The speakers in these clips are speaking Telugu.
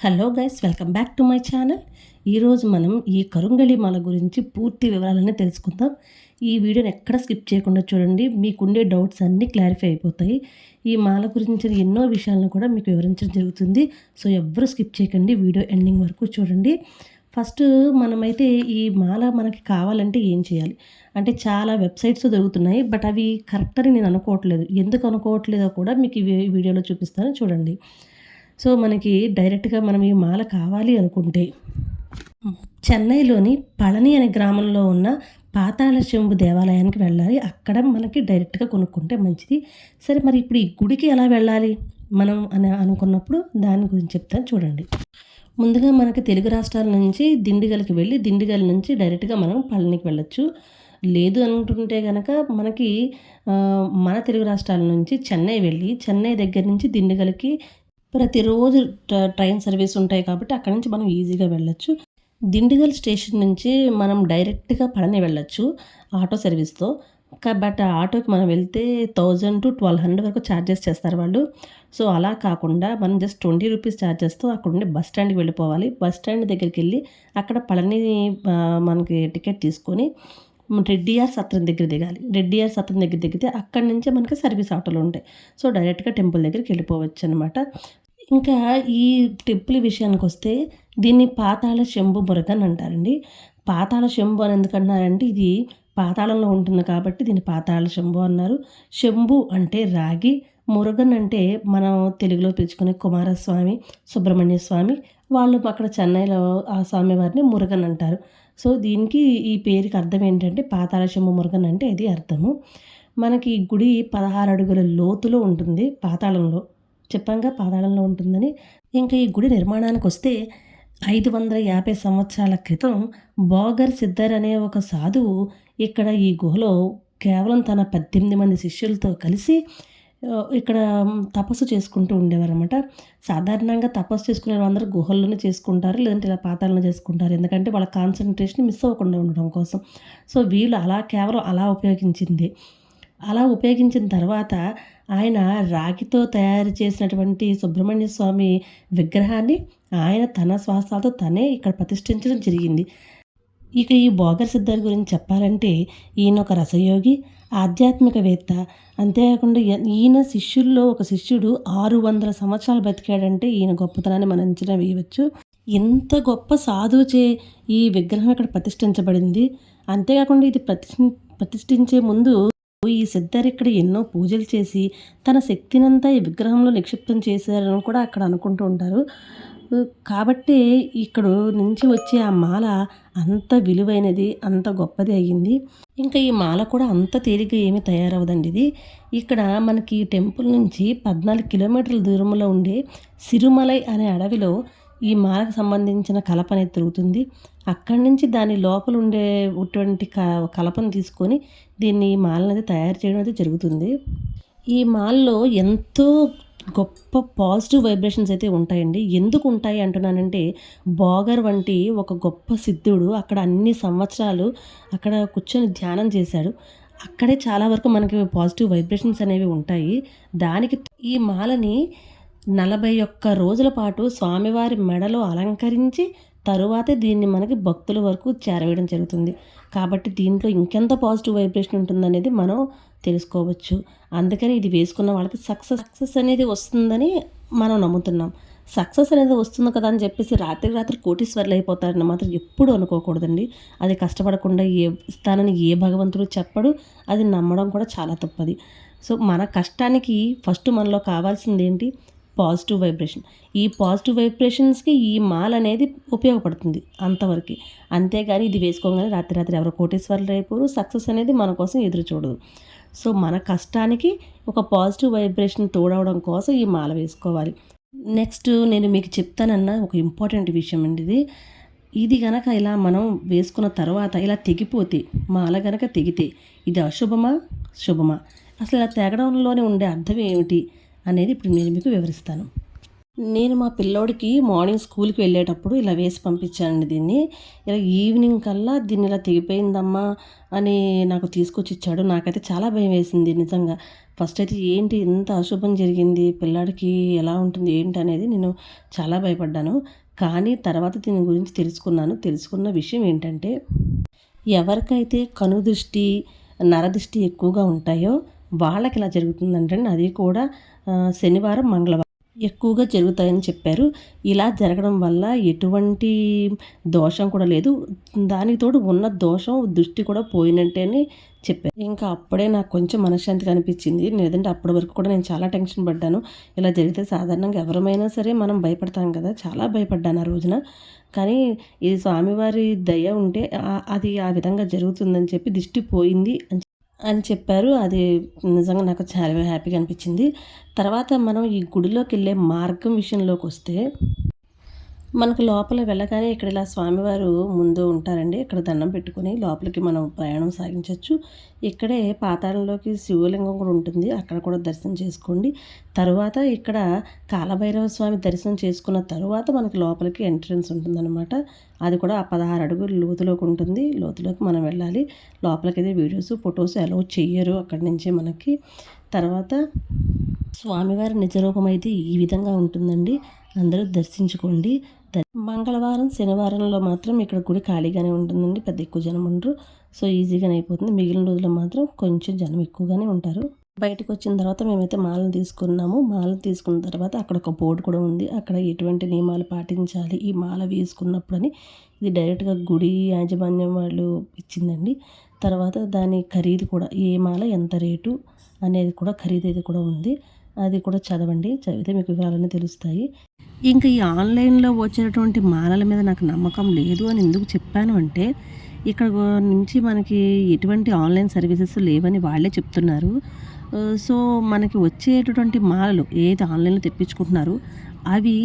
Hello guys welcome back to my channel ఈరోజు మనం ఈ కరుంగళి మాల గురించి పూర్తి వివరాలన్నీ తెలుసుకుందాం. ఈ వీడియోని ఎక్కడ స్కిప్ చేయకుండా చూడండి. మీకుండే డౌట్స్ అన్నీ క్లారిఫై అయిపోతాయి. ఈ మాల గురించిన ఎన్నో విషయాలను కూడా మీకు వివరించడం జరుగుతుంది. సో ఎవ్వరూ స్కిప్ చేయకండి. వీడియో ఎండింగ్ వరకు చూడండి. ఫస్ట్ మనమైతే ఈ మాల మనకి కావాలంటే ఏం చేయాలి? అంటే చాలా వెబ్సైట్స్ దొరుకుతున్నాయి. బట్ అవి కరెక్ట్ అని నేను అనుకోవట్లేదు. ఎందుకు అనుకోవట్లేదో కూడా మీకు ఈ వీడియోలో చూపిస్తాను. చూడండి. సో మనకి డైరెక్ట్గా మనం ఈ మాల కావాలి అనుకుంటే చెన్నైలోని పళని అనే గ్రామంలో ఉన్న పాతాళ శంభు దేవాలయానికి వెళ్ళాలి. అక్కడ మనకి డైరెక్ట్గా కొనుక్కుంటే మంచిది. సరే మరి ఇప్పుడు ఈ గుడికి ఎలా వెళ్ళాలి? మనం అని అనుకున్నప్పుడు దాని గురించి చెప్తాను చూడండి. ముందుగా మనకి తెలుగు రాష్ట్రాల నుంచి దిండిగలకి వెళ్ళి దిండిగల్ నుంచి డైరెక్ట్గా మనం పళనికి వెళ్ళొచ్చు. లేదు అనుకుంటే కనుక మనకి మన తెలుగు రాష్ట్రాల నుంచి చెన్నై వెళ్ళి చెన్నై దగ్గర నుంచి దిండిగలకి ప్రతిరోజు ట్రైన్ సర్వీస్ ఉంటాయి కాబట్టి అక్కడ నుంచి మనం ఈజీగా వెళ్ళొచ్చు. దిండిగల్ స్టేషన్ నుంచి మనం డైరెక్ట్గా పడని వెళ్ళొచ్చు ఆటో సర్వీస్తో. బట్ ఆటోకి మనం వెళ్తే థౌజండ్ టు ట్వెల్వ్ హండ్రెడ్ వరకు ఛార్జెస్ చేస్తారు వాళ్ళు. సో అలా కాకుండా మనం జస్ట్ ట్వంటీ రూపీస్ ఛార్జెస్తో అక్కడ ఉండి బస్ స్టాండ్కి వెళ్ళిపోవాలి. బస్ స్టాండ్ దగ్గరికి వెళ్ళి అక్కడ పళని మనకి టికెట్ తీసుకొని రెడ్డిఆర్ సత్రం దగ్గర దిగాలి. రెడ్డిఆర్ సత్రం దగ్గర దిగితే అక్కడి నుంచే మనకి సర్వీస్ ఆటోలు ఉంటాయి. సో డైరెక్ట్గా టెంపుల్ దగ్గరికి వెళ్ళిపోవచ్చు అనమాట ఇంకా ఈ టెంపుల్ విషయానికి వస్తే దీన్ని పాతాళ శంభు మురగన్ అంటారండి. పాతాళ శంభు అని ఎందుకన్నారంటే ఇది పాతాళంలో ఉంటుంది కాబట్టి దీన్ని పాతాళ శంభు అన్నారు. శంభు అంటే రాగి మురుగన్ అంటే మనం తెలుగులో పిలుచుకునే కుమారస్వామి సుబ్రహ్మణ్య స్వామి. వాళ్ళు అక్కడ చెన్నైలో ఆ స్వామి వారిని మురుగన్ అంటారు. సో దీనికి ఈ పేరుకి అర్థం ఏంటంటే పాతాళ శంభు మురుగన్ అంటే ఇది అర్థము. మనకి గుడి పదహారు అడుగుల లోతులో ఉంటుంది పాతాళంలో. చెప్పంగా పాతాళంలో ఉంటుందని ఇంకా ఈ గుడి నిర్మాణానికి వస్తే ఐదు వందల యాభై సంవత్సరాల క్రితం బోగర్ సిద్ధర్ అనే ఒక సాధువు ఇక్కడ ఈ గుహలో కేవలం తన పద్దెనిమిది మంది శిష్యులతో కలిసి ఇక్కడ తపస్సు చేసుకుంటూ ఉండేవారనమాట సాధారణంగా తపస్సు చేసుకునే వాళ్ళందరూ గుహల్లోనే చేసుకుంటారు లేదంటే ఇలా పాతాలను చేసుకుంటారు. ఎందుకంటే వాళ్ళ కాన్సన్ట్రేషన్ మిస్ అవ్వకుండా ఉండడం కోసం. సో వీళ్ళు అలా కేవలం అలా ఉపయోగించింది. అలా ఉపయోగించిన తర్వాత ఆయన రాగితో తయారు చేసినటువంటి సుబ్రహ్మణ్య స్వామి విగ్రహాన్ని ఆయన తన శ్వాసాలతో తనే ఇక్కడ ప్రతిష్ఠించడం జరిగింది. ఇక ఈ బోగర్ సిద్ధార్ గురించి చెప్పాలంటే ఈయన ఒక రసయోగి ఆధ్యాత్మికవేత్త. అంతేకాకుండా ఈయన శిష్యుల్లో ఒక శిష్యుడు ఆరు వందల సంవత్సరాలు బతికాడంటే ఈయన గొప్పతనాన్ని మనం అంచనా వేయవచ్చు. ఎంత గొప్ప సాధువు చే ఈ విగ్రహం ఇక్కడ ప్రతిష్ఠించబడింది. అంతేకాకుండా ఇది ప్రతి ప్రతిష్ఠించే ముందు ఈ సిద్ధర్ ఇక్కడ ఎన్నో పూజలు చేసి తన శక్తినంతా ఈ విగ్రహంలో నిక్షిప్తం చేశారని కూడా అక్కడ అనుకుంటూ ఉంటారు. కాబట్టి ఇక్కడ నుంచి వచ్చే ఆ మాల అంత విలువైనది అంత గొప్పది అయ్యింది. ఇంకా ఈ మాల కూడా అంత తేలిగ్గా ఏమీ తయారవదండి ఇది. ఇక్కడ మనకి టెంపుల్ నుంచి పద్నాలుగు కిలోమీటర్ల దూరంలో ఉండే సిరుమలై అనే అడవిలో ఈ మాలకు సంబంధించిన కలప అనేది తిరుగుతుంది అక్కడి నుంచి దాని లోపల ఉండే ఉన్నటువంటి క కలపను తీసుకొని దీన్ని మాల తయారు చేయడం అయితే జరుగుతుంది. ఈ మాల్లో ఎంతో గొప్ప పాజిటివ్ వైబ్రేషన్స్ అయితే ఉంటాయండి. ఎందుకు ఉంటాయి అంటున్నానంటే బాగర్ వంటి ఒక గొప్ప సిద్ధుడు అక్కడ అన్ని సంవత్సరాలు అక్కడ కూర్చొని ధ్యానం చేశాడు. అక్కడే చాలా వరకు మనకి పాజిటివ్ వైబ్రేషన్స్ అనేవి ఉంటాయి. దానికి ఈ మాలని నలభై ఒక్క రోజుల పాటు స్వామివారి మెడలో అలంకరించి తరువాత దీన్ని మనకి భక్తుల వరకు చేరవేయడం జరుగుతుంది. కాబట్టి దీంట్లో ఇంకెంత పాజిటివ్ వైబ్రేషన్ ఉంటుందనేది మనం తెలుసుకోవచ్చు. అందుకని ఇది వేసుకున్న వాళ్ళకి సక్సెస్ సక్సెస్ అనేది వస్తుందని మనం నమ్ముతున్నాం. సక్సెస్ అనేది వస్తుంది కదా అని చెప్పేసి రాత్రి రాత్రి కోటీశ్వర్లు అయిపోతారని మాత్రం ఎప్పుడు అనుకోకూడదండి. అది కష్టపడకుండా ఏ ఇస్తానని ఏ భగవంతుడు చెప్పడు అది నమ్మడం కూడా చాలా తప్పది. సో మన కష్టానికి ఫస్ట్ మనలో కావాల్సింది ఏంటి పాజిటివ్ వైబ్రేషన్. ఈ పాజిటివ్ వైబ్రేషన్స్కి ఈ మాల్ అనేది ఉపయోగపడుతుంది అంతవరకు. అంతేగాని ఇది వేసుకోగానే రాత్రి రాత్రి ఎవరు కోటేశ్వర్లు అయిపోరు సక్సెస్ అనేది మన కోసం ఎదురు చూడదు. సో మన కష్టానికి ఒక పాజిటివ్ వైబ్రేషన్ తోడవడం కోసం ఈ మాల వేసుకోవాలి. నెక్స్ట్ నేను మీకు చెప్తానన్న ఒక ఇంపార్టెంట్ విషయం అండి ఇది. ఇది గనక ఇలా మనం వేసుకున్న తర్వాత ఇలా తెగిపోతే మాల గనక తెగితే ఇది అశుభమా? శుభమా? అసలు ఇలా తెగడంలోనే ఉండే అర్థం ఏమిటి? అనేది ఇప్పుడు నేను మీకు వివరిస్తాను. నేను మా పిల్లోడికి మార్నింగ్ స్కూల్కి వెళ్ళేటప్పుడు ఇలా వేసి పంపించానండి దీన్ని. ఇలా ఈవినింగ్ కల్లా దీన్ని ఇలా తెగిపోయిందమ్మా అని నాకు తీసుకొచ్చి ఇచ్చాడు. నాకైతే చాలా భయం వేసింది నిజంగా. ఫస్ట్ అయితే ఏంటి ఇంత అశుభం జరిగింది? పిల్లాడికి ఎలా ఉంటుంది? ఏంటి అనేది నేను చాలా భయపడ్డాను. కానీ తర్వాత దీని గురించి తెలుసుకున్నాను. తెలుసుకున్న విషయం ఏంటంటే ఎవరికైతే కనుదృష్టి నరదృష్టి ఎక్కువగా ఉంటాయో వాళ్ళకి ఇలా జరుగుతుందంటే అది కూడా శనివారం మంగళవారం ఎక్కువగా జరుగుతాయని చెప్పారు. ఇలా జరగడం వల్ల ఎటువంటి దోషం కూడా లేదు. దానికి తోడు ఉన్న దోషం దృష్టి కూడా పోయినట్టేని చెప్పారు. ఇంకా అప్పుడే నాకు కొంచెం మనశ్శాంతిగా అనిపించింది. లేదంటే అప్పటి వరకు కూడా నేను చాలా టెన్షన్ పడ్డాను. ఇలా జరిగితే సాధారణంగా ఎవరమైనా సరే మనం భయపడతాం కదా. చాలా భయపడ్డాను ఆ రోజున. కానీ ఇది స్వామివారి దయ ఉంటే అది ఆ విధంగా జరుగుతుందని చెప్పి దిష్టి పోయింది అని అని చెప్పారు. అది నిజంగా నాకు చాలా హ్యాపీగా అనిపించింది. తర్వాత మనం ఈ గుడిలోకి వెళ్ళే మార్గం విషయంలోకి వస్తే మనకు లోపల వెళ్ళగానే ఇక్కడ ఇలా స్వామివారు ముందు ఉంటారండి. ఇక్కడ దండం పెట్టుకొని లోపలికి మనం ప్రయాణం సాగించవచ్చు ఇక్కడే పాతాళంలోకి శివలింగం కూడా ఉంటుంది. అక్కడ కూడా దర్శనం చేసుకోండి. తర్వాత ఇక్కడ కాలభైరవ స్వామి దర్శనం చేసుకున్న తర్వాత మనకి లోపలికి ఎంట్రన్స్ ఉంటుందన్నమాట. అది కూడా ఆ పదహారు అడుగులు లోతులోకి ఉంటుంది. లోతులోకి మనం వెళ్ళాలి. లోపలికి అయితే వీడియోస్ ఫొటోస్ అలౌ చెయ్యరు అక్కడి నుంచే మనకి. తర్వాత స్వామివారి నిజరూపం అయితే ఈ విధంగా ఉంటుందండి. అందరూ దర్శించుకోండి. మంగళవారం శనివారంలో మాత్రం ఇక్కడ గుడి ఖాళీగానే ఉంటుందండి. పెద్ద ఎక్కువ జనం ఉండరు. సో ఈజీగానే అయిపోతుంది. మిగిలిన రోజుల్లో మాత్రం కొంచెం జనం ఎక్కువగానే ఉంటారు. బయటకు వచ్చిన తర్వాత మేమైతే మాలను తీసుకున్నాము. మాలను తీసుకున్న తర్వాత అక్కడ ఒక బోర్డు కూడా ఉంది. అక్కడ ఎటువంటి నియమాలు పాటించాలి? ఈ మాల వేసుకున్నప్పుడని ఇది డైరెక్ట్గా గుడి యాజమాన్యం వాళ్ళు ఇచ్చిందండి. తర్వాత దాని ఖరీదు కూడా ఏ మాల ఎంత రేటు అనేది కూడా ఖరీదు అయితే కూడా ఉంది. అది కూడా చదవండి. చదివితే మీకు వివరాలన్నీ తెలుస్తాయి. ఇంకా ఈ ఆన్లైన్లో వచ్చేటటువంటి మాలల మీద నాకు నమ్మకం లేదు అని ఎందుకు చెప్పాను అంటే ఇక్కడ నుంచి మనకి ఎటువంటి ఆన్లైన్ సర్వీసెస్ లేవని వాళ్ళే చెప్తున్నారు. సో మనకి వచ్చేటటువంటి మాలలు ఏది ఆన్లైన్లో తెప్పించుకుంటున్నారు అవి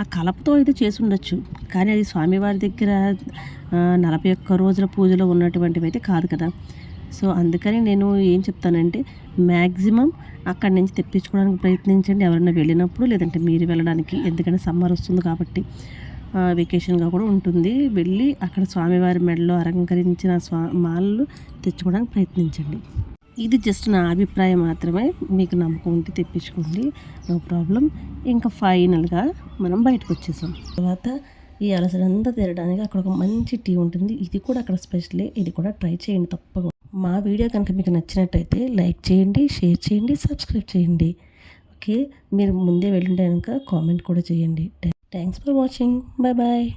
ఆ కలపతో అయితే చేసి ఉండొచ్చు కానీ అది స్వామివారి దగ్గర నలభై ఒక్క రోజుల పూజలో ఉన్నటువంటివి అయితే కాదు కదా. సో అందుకని నేను ఏం చెప్తానంటే మ్యాక్సిమం అక్కడి నుంచి తెప్పించుకోవడానికి ప్రయత్నించండి ఎవరైనా వెళ్ళినప్పుడు లేదంటే మీరు వెళ్ళడానికి ఎందుకంటే సమ్మర్ వస్తుంది కాబట్టి వెకేషన్గా కూడా ఉంటుంది. వెళ్ళి అక్కడ స్వామివారి మెడలో అలంకరించిన స్వా మాలలు తెచ్చుకోవడానికి ప్రయత్నించండి. ఇది జస్ట్ నా అభిప్రాయం మాత్రమే. మీకు నమ్మకం ఉంటే తెప్పించుకోండి. No problem. ఇంకా ఫైనల్గా మనం బయటకు వచ్చేసాం. తర్వాత ఈ అలసరంతా తీరడానికి అక్కడ ఒక మంచి టీ ఉంటుంది. ఇది కూడా అక్కడ స్పెషలే. ఇది కూడా ట్రై చేయండి తప్పకుండా. మా వీడియో కనుక మీకు నచ్చినట్టయితే లైక్ చేయండి షేర్ చేయండి సబ్స్క్రైబ్ చేయండి. ఓకే? మీరు ముందే వెళ్ళుంటే కనుక కామెంట్ కూడా చేయండి. Thanks for watching. Bye bye.